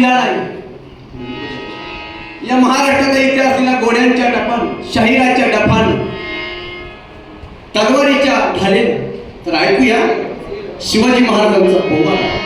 ही लढाई या महाराष्ट्राचा इतिहासला घोड्यांच्या डफान शाहिराच्या डफान. तलवारीच्या झाले तर ऐकूया शिवाजी महाराजांचा पोवाडा.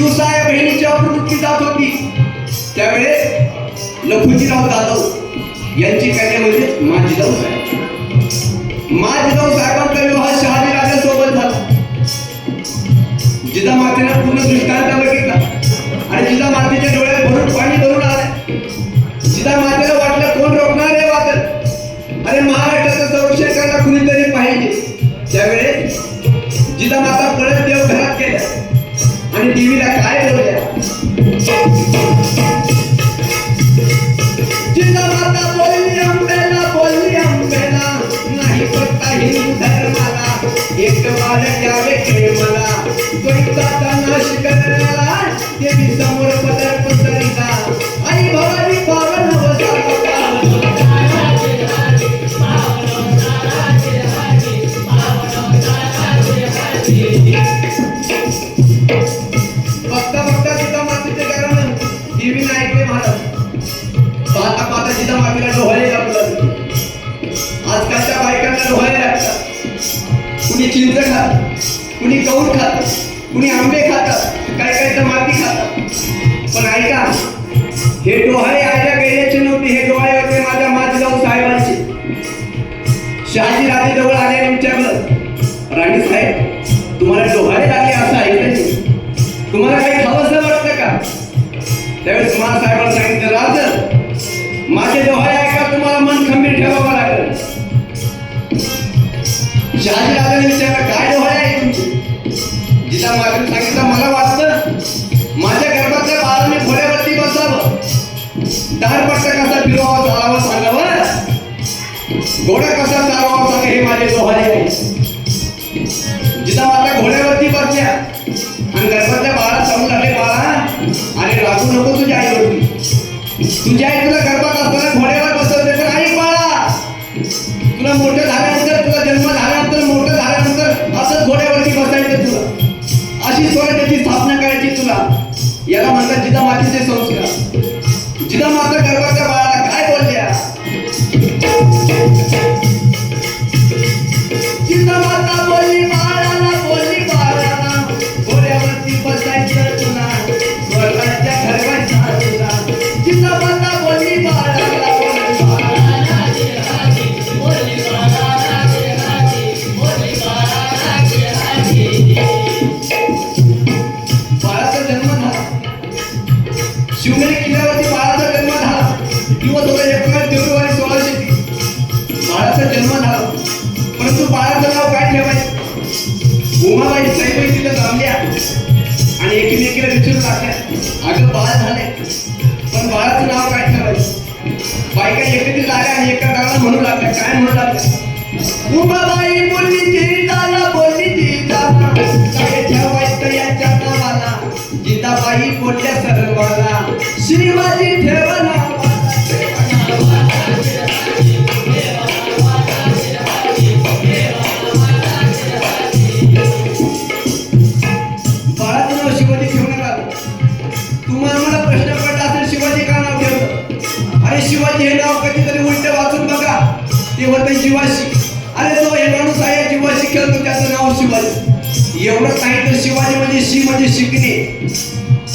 दिवसा या बहिणीची आपली जात होती. त्यावेळेस लखुजीराव जाधव यांची कन्या म्हणजे माजीराव साहेब. माजीराव साहेबांचा विवाह शहाजी राजासोबत झाला. जिजा मातेला पूर्ण दृष्टांत बघितला. आणि जिजा मातेच्या डोळ्यात भरून पाणी भरून आलं जिजा मातेला वाटलं कोण रोखणार आहे वाटत अरे महाराष्ट्राचं संरक्षण करायला कुणीतरी पाहिजे. त्यावेळेस जिजा माता Guna ka sa tao sa kahimanis o haliyais. म्हणू लागले काय म्हणू लागले? उमाबाई बोलली जिंदाला बोलली जिंदाला बोलल्या सर्वाला. श्रीमाजी ठेवा नावा एवढंच नाही तर शिवाजी म्हणजे शी म्हणजे शिकणे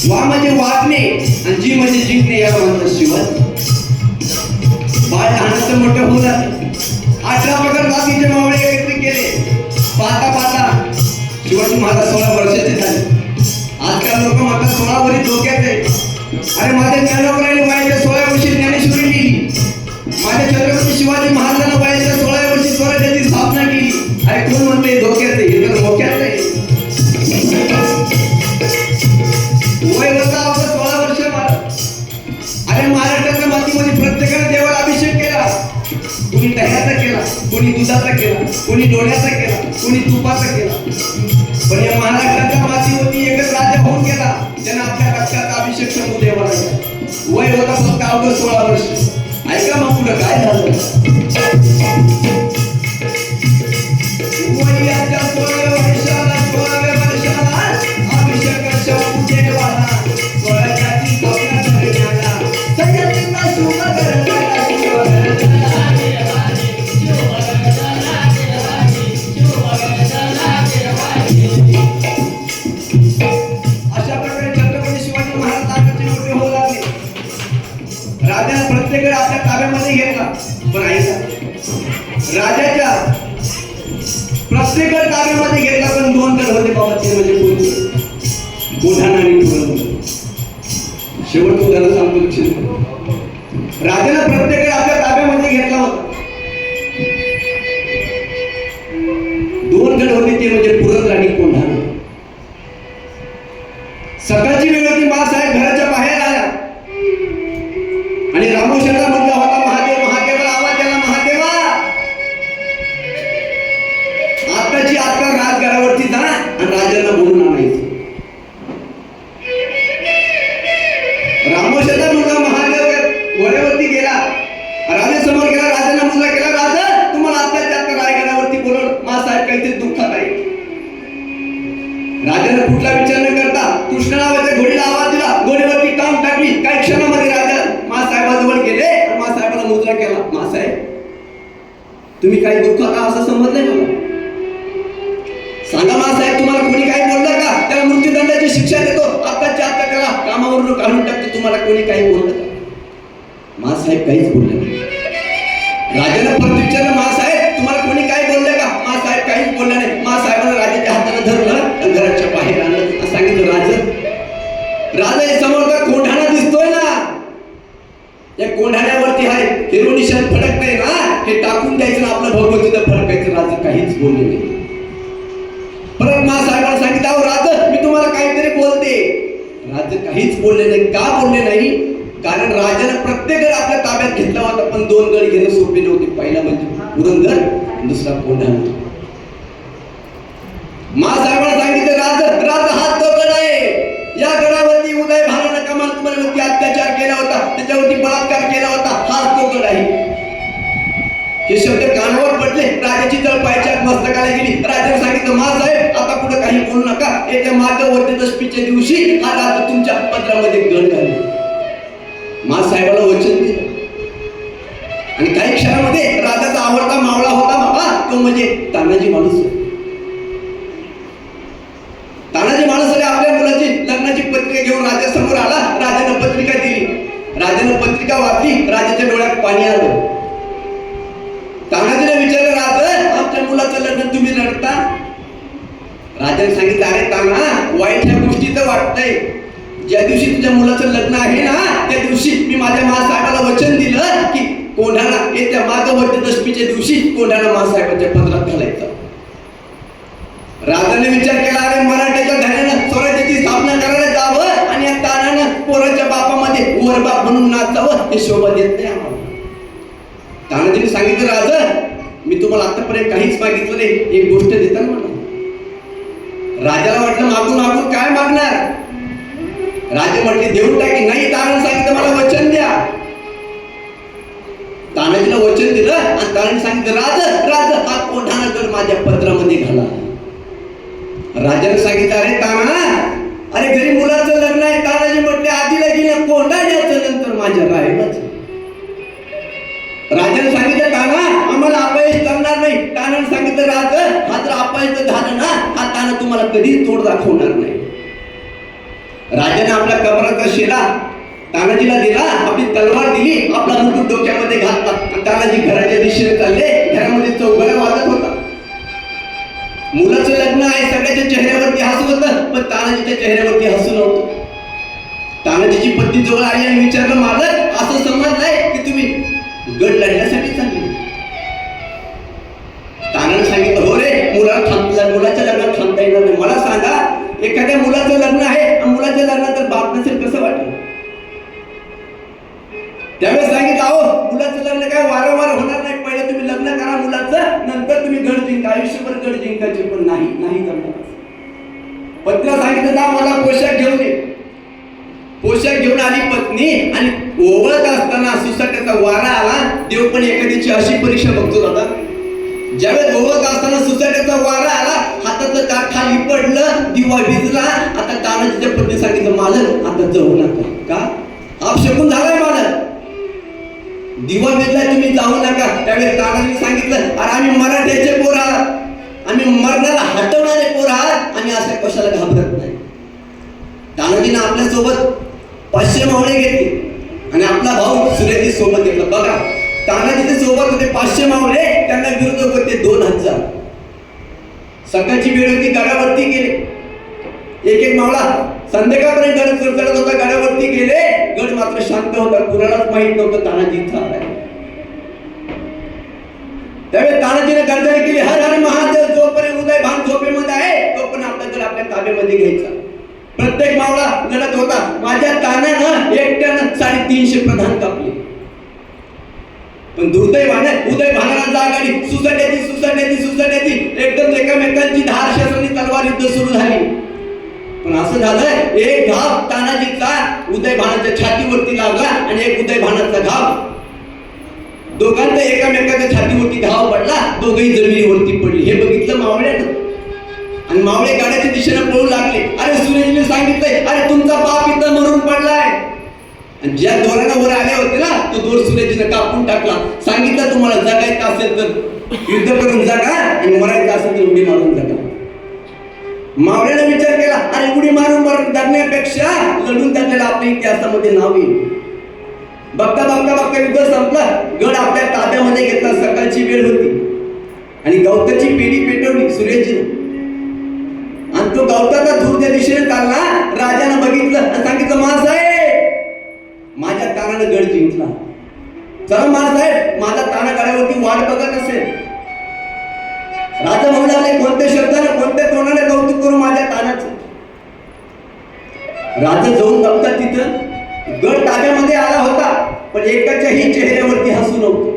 वा म्हणजे वाचणे आणि जी म्हणजे जिंकणे या म्हणतात शिवाजी बाळ लहानाचं मोठं होऊ अठरा प्रकार बाकीचे मावळे एकत्रित केले. पाहता पाहता शिवाजी महाराज सोळा वर्षाचे झाले. आजकाल लोक माझा सोळावरी धोक्यात आहे अरे माझ्या ज्ञानोबराने माझ्या सोळा वर्षी ज्ञानेश्वरी लिहिली. माझ्या छत्रपती शिवाजी महाराज वय नसता सोळा वर्ष आणि महाराष्ट्राच्या मातीमध्ये प्रत्येकाने देवाला अभिषेक केला. कोणी दह्याचा केला कोणी दुधाचा केला कोणी डोळ्याचा केला कोणी तुपाचा केला. पण या महाराष्ट्राच्या मातीवरती एकच राजा होऊन गेला त्यानं आपल्या रक्ताचा अभिषेक शंभू देवाला वय होता फक्त अवघड सोळा वर्ष. ऐका मग पुढं काय झालं? முன்னூத்தி இருபத்தி ஏழு புறத்தில் அடிக்கொண்டாங்க राजाने कुठला विचार न करता कृष्ण नावाच्या घोडीला आवाज दिला घोडीवरती टांग टाकली. काही क्षणामध्ये राजा मासाहेबाजवळ गेले आणि मासाहेबाला मुद्रा केला. मासाहेब तुम्ही काही दुःख का असं समजलंय मला. सांगा मासाहेब तुम्हाला कोणी काही बोललं का? त्याला मृत्यूदंडाची शिक्षा देतो. आत्ताच्या आत्ता करा कामावरून काढून टाकतो. तुम्हाला कोणी काही बोललं का? मासाहेब काहीच बोलले नाही. राजाने परत विचारलं मासाहेब तुम्हाला कोणी काय बोललं का? मासाहेब काहीच बोलले नाही. मासाहेबानं राजाच्या हाताने धरलं. घराच्या बाहेर आणलं सांगितलं राज राजा समोर का कोंढाणा दिसतोय ना. या कोंढाण्यावरती आहे हिरो निशान फडक नाही ना. हे टाकून द्यायचं ना आपलं भगवतीचं फडकायचं. राजा काहीच बोलले नाही. परत मासाहेबांना सांगितलं अहो राजन मी तुम्हाला काहीतरी बोलते. राजा काहीच बोलले नाही. का बोलले नाही? कारण राजानं प्रत्येक गड आपल्या ताब्यात घेतला होता पण दोन गड घेणं सोपे नव्हते. पहिला म्हणजे पुरंदर दुसरा कोंढाणा. मासाहेबांना सांगितलं राज राज हा तो गड आहे. या गडावरती उदय भारानं कमाल कुमारवरती अत्याचार केला होता. त्याच्यावरती बलात्कार केला होता. हा तो गड आहे. हे शब्द कानावर पडले. राजाची जळ पायच्या मस्तकाला गेली. राजाने सांगितलं मा आहे आता कुठं काही बोलू नका. येत्या मार्गवर्ती दशमीच्या दिवशी हा राजा तुमच्या पत्रामध्ये गड घालले मा साहेबाला वचन दिलं. आणि काही क्षणामध्ये राजाचा आवडता मावळा होता. बाबा तो म्हणजे तानाजी माणूस तानाजी माणूस आपल्या मुलाची लग्नाची पत्रिका घेऊन राजासमोर आला. राजानं पत्रिका दिली. राजानं पत्रिका वाचली. राजाच्या डोळ्यात पाणी आलं. तानाजीने विचारलं राजा आमच्या मुलाचं लग्न तुम्ही लढता? राजाने सांगितलं अरे ताना वाईट ह्या गोष्टीचं वाटतंय. ज्या दिवशी तुझ्या मुलाचं लग्न आहे ना त्या दिवशी मी माझ्या महासाहेबाला वचन दिलं की कोणाला येत्या मागवरती दशमीच्या दिवशी कोणाला महासाहेबांच्या पत्रात घालायचं. राजाने विचार केला अरे मराठ्याच्या धान्यानं स्वराज्याची स्थापना करायला जावं आणि या तानानं पोराच्या बापामध्ये वरबाप म्हणून नाचावं हे शोभा देत नाही आम्हाला. तानाजीने सांगितलं राजा मी तुम्हाला आतापर्यंत काहीच मागितलं नाही एक गोष्ट देताना म्हणा मला राजाला वाटलं मागून मागून काय मागणार? राजे म्हटले देऊन टाकी नाही तारण सांगितलं मला वचन द्या. तानाजीला वचन दिलं आणि तारण सांगितलं राज राज हा कोंढाणा कर माझ्या पत्रामध्ये घाला. राजाने सांगितलं अरे ताना अरे घरी मुलाचं लग्न आहे. तानाजी म्हटले आधीला गेलं कोंडा द्यायचं नंतर माझ्या राहिलाच राजाने सांगितलं ताना आम्हाला अपयश करणार नाही. तानाने सांगितलं राज हा जर अपयश झालं ना हा ताना तुम्हाला कधीच तोड दाखवणार नाही. राजाने आपल्या कमराचा शेला तानाजीला दिला आपली तलवार दिली आपला मुकुट डोक्यामध्ये घातला. तानाजी होतं तानाजीच्या चेहऱ्यावरती हसू नव्हतं. तानाजीची पत्नी जवळ आली आणि विचारलं मालक असं समजलंय की तुम्ही गड लढण्यासाठी चालले? तानाने सांगितलं हो रे मुलाला थांबला मुलाच्या लग्नात थांबता येणार नाही. मला सांगा एखाद्या मुलाचं लग्न आहे आणि मुलाच्या लग्नात तर बाप नसेल कसं वाटेल? त्यावेळेस सांगितलं अहो मुलाचं लग्न काय वारंवार होणार नाही. पहिले तुम्ही लग्न करा मुलाचं नंतर तुम्ही गड जिंका. आयुष्यभर गड जिंकायचे पण नाही नाही जमणार. सांगितलं ना मला पोशाख घेऊन ये. पोशाख घेऊन आली पत्नी आणि ओवळत असताना सुसाट्याचा वारा आला. देव पण एखाद्याची अशी परीक्षा बघतो दादा. ज्यावेळेस ओवळत असताना सुसाट्याचा वारा आला हातातलं ताट खाली पडलं दिवा भिजला. आता तानाजीच्या पत्नी सांगितलं मालक आता जाऊ नका. का? अपशकून झालाय मालक. दिवा भिजला तुम्ही जाऊ नका. त्यावेळेस तानाजीने सांगितलं अरे आम्ही मराठ्याचे पोर आहात. आम्ही मरणाला हटवणारे पोर आहात आणि असं कशाला घाबरत नाही. तानाजीनं आपल्यासोबत पाचशे मावळे घेतले. आणि आपला भाऊ सुरेजी सोबत घेतला. बघा तानाजीचे सोबत होते पाचशे मावळे त्यांना विरुद्ध होते दोन हजार. सकाळची वेळ होती गडावरती गेले. एक एक मावळा संध्याकाळपर्यंत गड चढत होता गडावरती गेले. गड मात्र शांत होता कुणालाच माहीत नव्हतं तानाजी इथं आलाय. त्यावेळी तानाजीने गर्जना केली हर हर महादेव जोपर्यंत उदय भान झोपेमध्ये आहे तोपर्यंत आपला गड आपल्या ताब्यामध्ये घ्यायचा. प्रत्येक मावळा लढत होता. माझ्या तानानं एकट्यानं साडेतीनशे प्रधान कापले. पण दुर्दैवाने उदय भानाला जाग आली सुसट्याची सुसट्याची सुसट्याची एकदम एकमेकांची धार शस्त्रांनी तलवार युद्ध सुरू झाली. पण असं झालं एक घाव तानाजीचा उदय भानाच्या छातीवरती लागला आणि एक उदय भानाचा घाव. दोघांचा एकामेकाच्या छातीवरती घाव पडला दोघही जमिनीवरती पडली. हे बघितलं मावळ्यानं? आणि मावळे गाड्याच्या दिशेने पळू लागले. अरे सुरेशने सांगितलंय अरे तुमचा बाप इथं मरून पडलाय. आणि ज्या दोरानं वर आले होते ना तो दोर सुरेशने कापून टाकला. सांगितलं तुम्हाला जगायचं असेल तर युद्ध करून जगा आणि मरायचं असेल तर उडी मारून जगा. मावळ्याने विचार केला अरे उडी मारून मारून जगण्यापेक्षा लढून जगलेला आपल्या इतिहासामध्ये नाव येईल. बघता बघता बघता युद्ध संपलं. गड आपल्या ताब्यामध्ये घेतला सकाळची वेळ होती. आणि गवताची पेढी पेटवली सुरेशजीने. तो गवताचा धूर त्या दिशेने चालला? राजानं बघितलं आणि सांगितलं महासाहेब माझ्या तानानं गड जिंकला. चला महासाहेब माझा ताना गडावरती वाट बघत असेल. राजा म्हणू लागले कोणत्या शब्दाने कोणत्या तोंडाने कौतुक करू माझ्या तानाचं? राजा जाऊन बघतात तिथं गड ताब्यामध्ये आला होता पण एकाच्याही चेहऱ्यावरती हसू नव्हतं.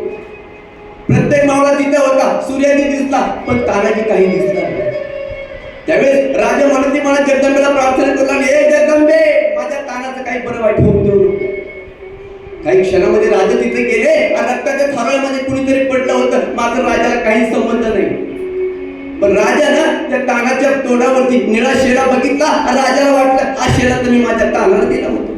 प्रत्येक मावळा तिथं होता सूर्याने दिसला पण तानाजी काही दिसला नाही. त्यावेळेस राजा म्हणते मला जगदंबेला प्रार्थना करू हे ए जगदंबे माझ्या तानाचं काही बरं वाईट होऊन देऊ नको. काही क्षणामध्ये राजा तिथे गेले आणि रक्ताच्या थारोळ्यामध्ये कुणीतरी पडलं होतं. मात्र राजाला काही संबंध नाही. पण राजा ना त्या कानाच्या तोंडावरती निळा शेळा बघितला आणि राजाला वाटलं हा शेळा तर मी माझ्या तानाला दिला होता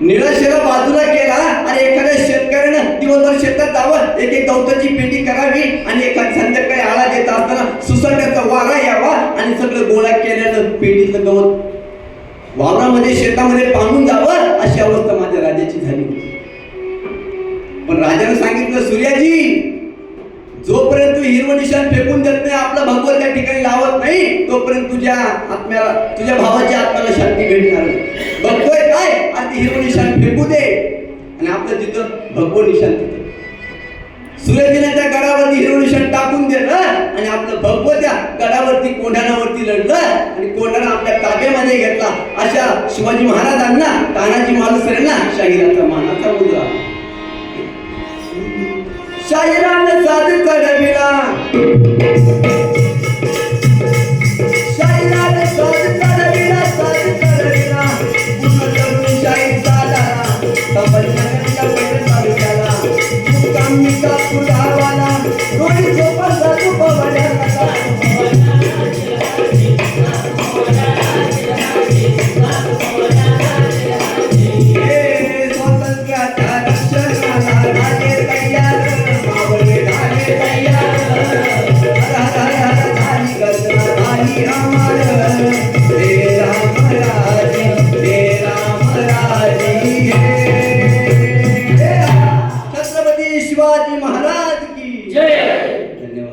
निळा बाजूला केला आणि एखाद्या शेतकऱ्यानं दिवसभर शेतात जावं एक एक गवताची पेटी करावी आणि एखाद संध्याकाळी आळा देत असताना सुसर्गाचा वारा यावा आणि सगळं गोळा केल्यानं पेटीचं गवत वावरामध्ये शेतामध्ये पांगून जावं अशी अवस्था माझ्या राजाची झाली होती. पण राजाने सांगितलं सूर्याजी जोपर्यंत तू हिरव निशाण फेकून देत नाही आपला भगवत त्या ठिकाणी लावत नाही तोपर्यंत तुझ्या आत्म्याला तुझ्या भावाच्या आत्म्याला शांती भेटणार बघतोय काय? हिरवं निशाण फेकू दे. आणि आपलं तिथं भगवं निशाण तिथं. सूर्यदिनाच्या गडावरती हिरवं निशाण टाकून दिलं आणि आपलं भगवं त्या गडावरती कोंढाणावरती लढलं आणि कोंढाणा आपल्या ताब्यामध्ये घेतला. अशा शिवाजी महाराजांना तानाजी मालुसरेंना शाहिराचा मानाचा मुलगा. शाहिरानं साध चढविला